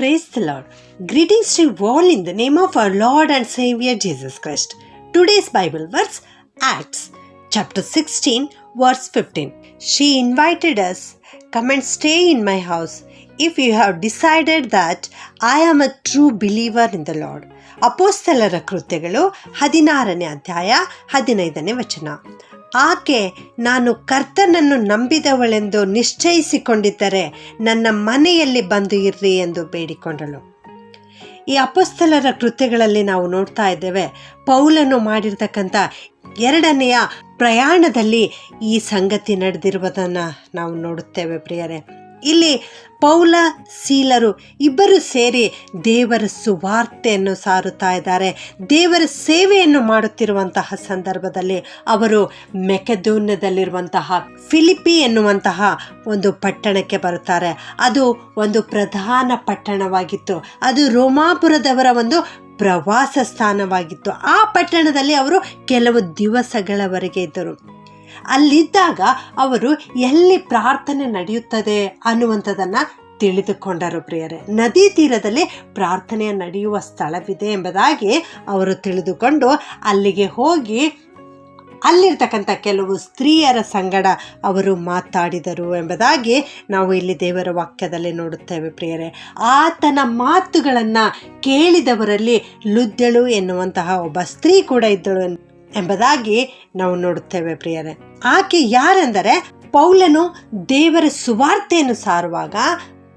Praise the Lord. Greetings to you all in the name of our Lord and Savior Jesus Christ. Today's Bible verse, Acts chapter 16, verse 15. She invited us, Come and stay in my house if you have decided that I am a true believer in the Lord. ಅಪೋಸ್ತಲರ ಕೃತ್ಯಗಳು ಹದಿನಾರನೇ ಅಧ್ಯಾಯ ಹದಿನೈದನೇ ವಚನ ಆಕೆ ನಾನು ಕರ್ತನನ್ನು ನಂಬಿದವಳೆಂದು ನಿಶ್ಚಯಿಸಿಕೊಂಡಿದ್ದರೆ ನನ್ನ ಮನೆಯಲ್ಲಿ ಬಂದು ಇರ್ರಿ ಎಂದು ಬೇಡಿಕೊಂಡಳು. ಈ ಅಪಸ್ಥಲರ ಕೃತ್ಯಗಳಲ್ಲಿ ನಾವು ನೋಡ್ತಾ ಇದ್ದೇವೆ, ಪೌಲನು ಮಾಡಿರ್ತಕ್ಕಂಥ ಎರಡನೆಯ ಪ್ರಯಾಣದಲ್ಲಿ ಈ ಸಂಗತಿ ನಡೆದಿರುವುದನ್ನು ನಾವು ನೋಡುತ್ತೇವೆ ಪ್ರಿಯರೇ. ಇಲ್ಲಿ ಪೌಲ, ಸೀಲರು ಇಬ್ಬರು ಸೇರಿ ದೇವರ ಸುವಾರ್ತೆಯನ್ನು ಸಾರುತ್ತಾ ಇದ್ದಾರೆ. ದೇವರ ಸೇವೆಯನ್ನು ಮಾಡುತ್ತಿರುವಂತಹ ಸಂದರ್ಭದಲ್ಲಿ ಅವರು ಮೆಕೆದೂನ್ಯದಲ್ಲಿರುವಂತಹ ಫಿಲಿಪಿ ಎನ್ನುವಂತಹ ಒಂದು ಪಟ್ಟಣಕ್ಕೆ ಬರುತ್ತಾರೆ. ಅದು ಒಂದು ಪ್ರಧಾನ ಪಟ್ಟಣವಾಗಿತ್ತು. ಅದು ರೋಮಾಪುರದವರ ಒಂದು ಪ್ರವಾಸ ಸ್ಥಾನವಾಗಿತ್ತು. ಆ ಪಟ್ಟಣದಲ್ಲಿ ಅವರು ಕೆಲವು ದಿವಸಗಳವರೆಗೆ ಇದ್ದರು. ಅಲ್ಲಿದ್ದಾಗ ಅವರು ಎಲ್ಲಿ ಪ್ರಾರ್ಥನೆ ನಡೆಯುತ್ತದೆ ಅನ್ನುವಂಥದ್ದನ್ನು ತಿಳಿದುಕೊಂಡರು ಪ್ರಿಯರೇ. ನದಿ ತೀರದಲ್ಲಿ ಪ್ರಾರ್ಥನೆ ನಡೆಯುವ ಸ್ಥಳವಿದೆ ಎಂಬುದಾಗಿ ಅವರು ತಿಳಿದುಕೊಂಡು ಅಲ್ಲಿಗೆ ಹೋಗಿ ಅಲ್ಲಿರ್ತಕ್ಕಂಥ ಕೆಲವು ಸ್ತ್ರೀಯರ ಸಂಗಡ ಅವರು ಮಾತಾಡಿದರು ಎಂಬುದಾಗಿ ನಾವು ಇಲ್ಲಿ ದೇವರ ವಾಕ್ಯದಲ್ಲಿ ನೋಡುತ್ತೇವೆ ಪ್ರಿಯರೇ. ಆತನ ಮಾತುಗಳನ್ನು ಕೇಳಿದವರಲ್ಲಿ ಲುದ್ದಳು ಎನ್ನುವಂತಹ ಒಬ್ಬ ಸ್ತ್ರೀ ಕೂಡ ಇದ್ದಳು ಎಂಬುದಾಗಿ ನಾವು ನೋಡುತ್ತೇವೆ ಪ್ರಿಯರೇ. ಆಕೆ ಯಾರೆಂದರೆ ಪೌಲನು ದೇವರ ಸುವಾರ್ತೆಯನ್ನು ಸಾರುವಾಗ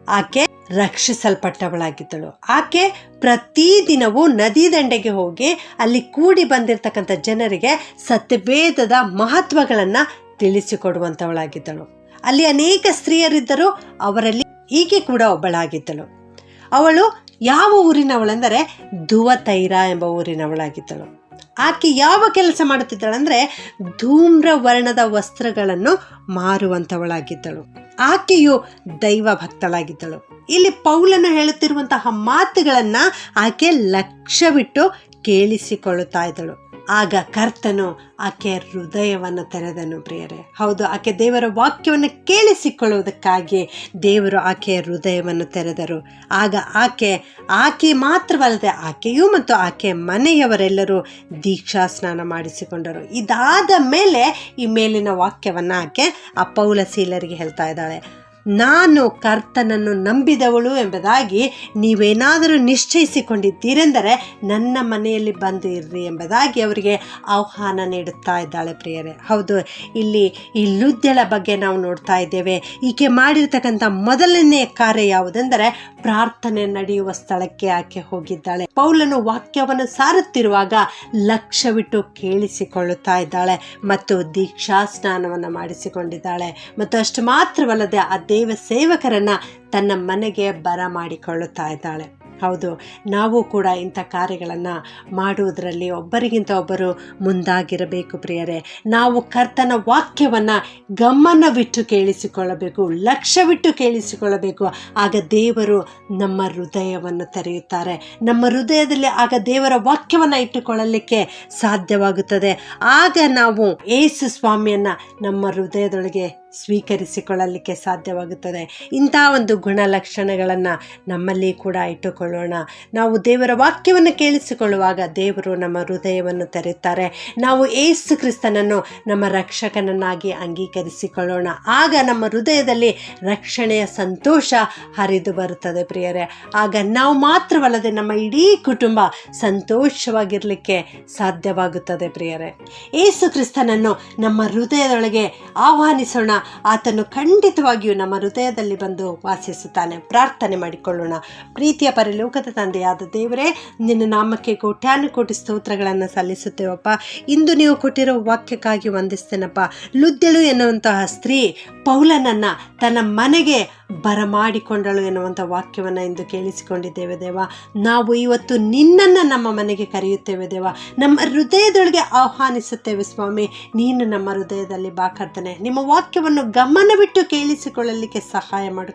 ಆಕೆ ರಕ್ಷಿಸಲ್ಪಟ್ಟವಳಾಗಿದ್ದಳು. ಆಕೆ ಪ್ರತಿದಿನವೂ ನದಿ ದಂಡೆಗೆ ಹೋಗಿ ಅಲ್ಲಿ ಕೂಡಿ ಬಂದಿರತಕ್ಕಂಥ ಜನರಿಗೆ ಸತ್ಯವೇದದ ಮಹತ್ವಗಳನ್ನು ತಿಳಿಸಿಕೊಡುವಂಥವಳಾಗಿದ್ದಳು. ಅಲ್ಲಿ ಅನೇಕ ಸ್ತ್ರೀಯರಿದ್ದರು ಅವರಲ್ಲಿ ಈಕೆ ಕೂಡ ಒಬ್ಬಳಾಗಿದ್ದಳು. ಅವಳು ಯಾವ ಊರಿನವಳೆಂದರೆ ಧುವತೈರ ಎಂಬ ಊರಿನವಳಾಗಿದ್ದಳು. ಆಕೆ ಯಾವ ಕೆಲಸ ಮಾಡುತ್ತಿದ್ದಳಂದ್ರೆ ಧೂಮ್ರ ವರ್ಣದ ವಸ್ತ್ರಗಳನ್ನು ಮಾರುವಂಥವಳಾಗಿದ್ದಳು ಆಕೆಯು ದೈವ ಭಕ್ತಳಾಗಿದ್ದಳು ಇಲ್ಲಿ ಪೌಲನ್ನು ಹೇಳುತ್ತಿರುವಂತಹ ಮಾತುಗಳನ್ನು ಆಕೆ ಲಕ್ಷ್ಯವಿಟ್ಟು ಕೇಳಿಸಿಕೊಳ್ಳುತ್ತಾ ಇದ್ದಳು. ಆಗ ಕರ್ತನು ಆಕೆ ಹೃದಯವನ್ನು ತೆರೆದನು ಪ್ರಿಯರೇ. ಹೌದು, ಆಕೆ ದೇವರ ವಾಕ್ಯವನ್ನು ಕೇಳಿಸಿಕೊಳ್ಳುವುದಕ್ಕಾಗಿ ದೇವರು ಆಕೆಯ ಹೃದಯವನ್ನು ತೆರೆದರು. ಆಗ ಆಕೆ ಆಕೆ ಮಾತ್ರವಲ್ಲದೆ ಆಕೆಯು ಮತ್ತು ಆಕೆ ಮನೆಯವರೆಲ್ಲರೂ ದೀಕ್ಷಾ ಸ್ನಾನ ಮಾಡಿಸಿಕೊಂಡರು. ಇದಾದ ಮೇಲೆ ಈ ಮೇಲಿನ ವಾಕ್ಯವನ್ನು ಆಕೆ ಆ ಪೌಲಸೀಲರಿಗೆ ಹೇಳ್ತಾ ಇದ್ದಾಳೆ. ನಾನು ಕರ್ತನನ್ನು ನಂಬಿದವಳು ಎಂಬುದಾಗಿ ನೀವೇನಾದರೂ ನಿಶ್ಚಯಿಸಿಕೊಂಡಿದ್ದೀರೆಂದರೆ ನನ್ನ ಮನೆಯಲ್ಲಿ ಬಂದು ಇರ್ರಿ ಎಂಬುದಾಗಿ ಅವರಿಗೆ ಆಹ್ವಾನ ನೀಡುತ್ತಾ ಇದ್ದಾಳೆ ಪ್ರಿಯರೇ. ಹೌದು, ಇಲ್ಲಿ ಈ ಲುದ್ಯಳ ಬಗ್ಗೆ ನಾವು ನೋಡ್ತಾ ಇದ್ದೇವೆ. ಈಕೆ ಮಾಡಿರ್ತಕ್ಕಂಥ ಮೊದಲನೇ ಕಾರ್ಯ ಯಾವುದೆಂದರೆ ಪ್ರಾರ್ಥನೆ ನಡೆಯುವ ಸ್ಥಳಕ್ಕೆ ಆಕೆ ಹೋಗಿದ್ದಾಳೆ. ಪೌಲನು ವಾಕ್ಯವನ್ನು ಸಾರುತ್ತಿರುವಾಗ ಲಕ್ಷ್ಯವಿಟ್ಟು ಕೇಳಿಸಿಕೊಳ್ಳುತ್ತಾ ಇದ್ದಾಳೆ ಮತ್ತು ದೀಕ್ಷಾ ಸ್ನಾನವನ್ನು ಮಾಡಿಸಿಕೊಂಡಿದ್ದಾಳೆ. ಮತ್ತು ಅಷ್ಟು ಮಾತ್ರವಲ್ಲದೆ ಆ ದೇವ ಸೇವಕರನ್ನ ತನ್ನ ಮನೆಗೆ ಬರಮಾಡಿಕೊಳ್ಳುತ್ತಾ ಇದ್ದಾಳೆ. ಹೌದು, ನಾವು ಕೂಡ ಇಂಥ ಕಾರ್ಯಗಳನ್ನು ಮಾಡುವುದರಲ್ಲಿ ಒಬ್ಬರಿಗಿಂತ ಒಬ್ಬರು ಮುಂದಾಗಿರಬೇಕು ಪ್ರಿಯರೇ. ನಾವು ಕರ್ತನ ವಾಕ್ಯವನ್ನು ಗಮನವಿಟ್ಟು ಕೇಳಿಸಿಕೊಳ್ಳಬೇಕು, ಲಕ್ಷ್ಯವಿಟ್ಟು ಕೇಳಿಸಿಕೊಳ್ಳಬೇಕು. ಆಗ ದೇವರು ನಮ್ಮ ಹೃದಯವನ್ನು ತೆರೆಯುತ್ತಾರೆ. ನಮ್ಮ ಹೃದಯದಲ್ಲಿ ಆಗ ದೇವರ ವಾಕ್ಯವನ್ನು ಇಟ್ಟುಕೊಳ್ಳಲಿಕ್ಕೆ ಸಾಧ್ಯವಾಗುತ್ತದೆ. ಆಗ ನಾವು ಏಸು ಸ್ವಾಮಿಯನ್ನು ನಮ್ಮ ಹೃದಯದೊಳಗೆ ಸ್ವೀಕರಿಸಿಕೊಳ್ಳಲಿಕ್ಕೆ ಸಾಧ್ಯವಾಗುತ್ತದೆ. ಇಂಥ ಒಂದು ಗುಣಲಕ್ಷಣಗಳನ್ನು ನಮ್ಮಲ್ಲಿ ಕೂಡ ಇಟ್ಟುಕೊಳ್ಳೋಣ. ನಾವು ದೇವರ ವಾಕ್ಯವನ್ನು ಕೇಳಿಸಿಕೊಳ್ಳುವಾಗ ದೇವರು ನಮ್ಮ ಹೃದಯವನ್ನು ತೆರೆಯುತ್ತಾರೆ. ನಾವು ಏಸು ಕ್ರಿಸ್ತನನ್ನು ನಮ್ಮ ರಕ್ಷಕನನ್ನಾಗಿ ಅಂಗೀಕರಿಸಿಕೊಳ್ಳೋಣ. ಆಗ ನಮ್ಮ ಹೃದಯದಲ್ಲಿ ರಕ್ಷಣೆಯ ಸಂತೋಷ ಹರಿದು ಬರುತ್ತದೆ ಪ್ರಿಯರೇ. ಆಗ ನಾವು ಮಾತ್ರವಲ್ಲದೆ ನಮ್ಮ ಇಡೀ ಕುಟುಂಬ ಸಂತೋಷವಾಗಿರಲಿಕ್ಕೆ ಸಾಧ್ಯವಾಗುತ್ತದೆ ಪ್ರಿಯರೇ. ಏಸು ಕ್ರಿಸ್ತನನ್ನು ನಮ್ಮ ಹೃದಯದೊಳಗೆ ಆಹ್ವಾನಿಸೋಣ. ಆತನು ಖಂಡಿತವಾಗಿಯೂ ನಮ್ಮ ಹೃದಯದಲ್ಲಿ ಬಂದು ವಾಸಿಸುತ್ತಾನೆ. ಪ್ರಾರ್ಥನೆ ಮಾಡಿಕೊಳ್ಳೋಣ. ಪ್ರೀತಿಯ ಪರಿಲೋಕದ ತಂದೆಯಾದ ದೇವರೇ, ನಿನ್ನ ನಾಮಕ್ಕೆ ಕೋಟ್ಯಾನು ಕೋಟಿ ಸ್ತೋತ್ರಗಳನ್ನು ಸಲ್ಲಿಸುತ್ತೇವಪ್ಪ. ಇಂದು ನೀವು ಕೊಟ್ಟಿರೋ ವಾಕ್ಯಕ್ಕಾಗಿ ವಂದಿಸ್ತೇನಪ್ಪ. ಲುದ್ದೆಳು ಎನ್ನುವಂತಹ ಸ್ತ್ರೀ ಪೌಲನನ್ನು ತನ್ನ ಮನೆಗೆ ಬರಮಾಡಿಕೊಂಡಳು ಎನ್ನುವಂಥ ವಾಕ್ಯವನ್ನು ಇಂದು ಕೇಳಿಸಿಕೊಂಡಿದ್ದೇವೆ ದೇವ. ನಾವು ಇವತ್ತು ನಿನ್ನನ್ನು ನಮ್ಮ ಮನೆಗೆ ಕರೆಯುತ್ತೇವೆ ದೇವ. ನಮ್ಮ ಹೃದಯದೊಳಗೆ ಆಹ್ವಾನಿಸುತ್ತೇವೆ ಸ್ವಾಮಿ. ನೀನು ನಮ್ಮ ಹೃದಯದಲ್ಲಿ ಬಾಕರ್ತನೆ. ನಿಮ್ಮ ವಾಕ್ಯವನ್ನು ಪ್ರಾರ್ಥನೆಯನ್ನು ಗಮನವಿಟ್ಟು ಕೇಳಿಸಿಕೊಳ್ಳಲಿಕ್ಕೆ ಸಹಾಯ ಮಾಡು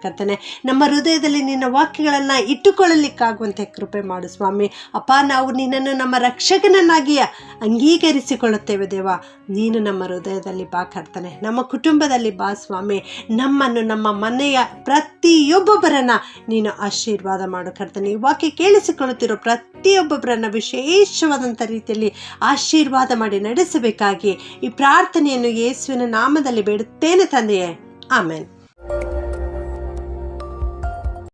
ನಮ್ಮ ಹೃದಯದಲ್ಲಿ ನಿನ್ನ ವಾಕ್ಯಗಳನ್ನು ಇಟ್ಟುಕೊಳ್ಳಲಿಕ್ಕಾಗುವಂತೆ ಕೃಪೆ ಮಾಡು ಸ್ವಾಮಿ. ಅಪ್ಪ, ನಾವು ನಿನ್ನನ್ನು ನಮ್ಮ ರಕ್ಷಕನನ್ನಾಗಿ ಅಂಗೀಕರಿಸಿಕೊಳ್ಳುತ್ತೇವೆ ದೇವ. ನೀನು ನಮ್ಮ ಹೃದಯದಲ್ಲಿ ಬಾ ಕರ್ತನೆ. ನಮ್ಮ ಕುಟುಂಬದಲ್ಲಿ ಬಾ ಸ್ವಾಮಿ. ನಮ್ಮನ್ನು ನಮ್ಮ ಮನೆಯ ಪ್ರತಿಯೊಬ್ಬೊಬ್ಬರನ್ನ ನೀನು ಆಶೀರ್ವಾದ ಮಾಡು ಕರ್ತನೆ. ಈ ವಾಕ್ಯ ಕೇಳಿಸಿಕೊಳ್ಳುತ್ತಿರೋ ಪ್ರತಿಯೊಬ್ಬೊಬ್ಬರನ್ನು ವಿಶೇಷವಾದಂಥ ರೀತಿಯಲ್ಲಿ ಆಶೀರ್ವಾದ ಮಾಡಿ ನಡೆಸಬೇಕಾಗಿ ಈ ಪ್ರಾರ್ಥನೆಯನ್ನು ಯೇಸುವಿನ ನಾಮದಲ್ಲಿ ಬೇಡುತ್ತೇನೆ. en el Tandrie.